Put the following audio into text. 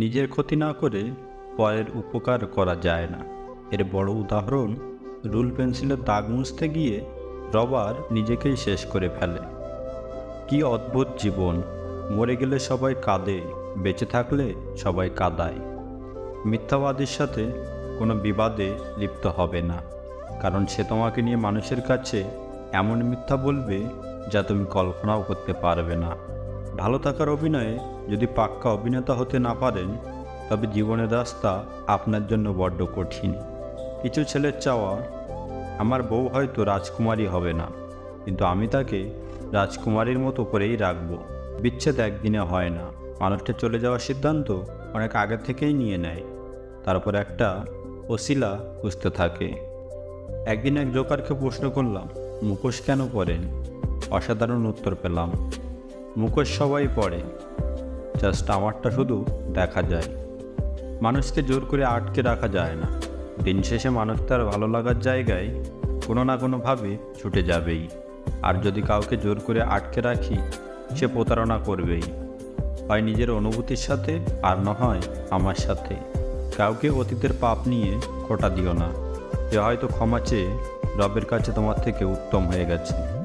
নিজের ক্ষতি না করে পরের উপকার করা যায় না। এর বড় উদাহরণ, রুল পেন্সিলের দাগ মুছতে গিয়ে রবার নিজেকেই শেষ করে ফেলে। কি অদ্ভুত জীবন, মরে গেলে সবাই কাঁদে, বেঁচে থাকলে সবাই কাঁদায়। মিথ্যাবাদীর সাথে কোনো বিবাদে লিপ্ত হবে না, কারণ সে তোমাকে নিয়ে মানুষের কাছে এমন মিথ্যা বলবে যা তুমি কল্পনাও করতে পারবে না। ভালো থাকার অভিনয়ে যদি পাক্কা অভিনেতা হতে না পারেন, তবে জীবনের রাস্তা আপনার জন্য বড্ড কঠিন। কিছু ছেলের চাওয়া, আমার বউ হয়তো রাজকুমারী হবে না, কিন্তু আমি তাকে রাজকুমারীর মতো করেই রাখব। বিচ্ছেদ একদিনে হয় না। মানুষটা চলে যাওয়ার সিদ্ধান্ত অনেক আগে থেকেই নিয়ে নেয়। তারপর একটা ওসিলা খুঁজতে থাকে। একদিন এক জোকারকে প্রশ্ন করলাম, মুখোশ কেন করেন অসাধারণ উত্তর পেলাম। মুখোশ সবাই পড়ে। জাস্ট আমারটা শুধু দেখা যায়। মানুষকে জোর করে আটকে রাখা যায় না। দিন শেষে মানুষ তার ভালো লাগার জায়গায় কোনো না কোনোভাবে ছুটে যাবেই। আর যদি কাউকে জোর করে আটকে রাখি, সে প্রতারণা করবেই। হয় নিজের অনুভূতির সাথে, আর না হয় আমার সাথে। কাউকে অতীতের পাপ নিয়ে খোটা দিও না। যে হয়তো ক্ষমা চেয়ে রবের কাছে তোমার থেকে উত্তম হয়ে গেছে।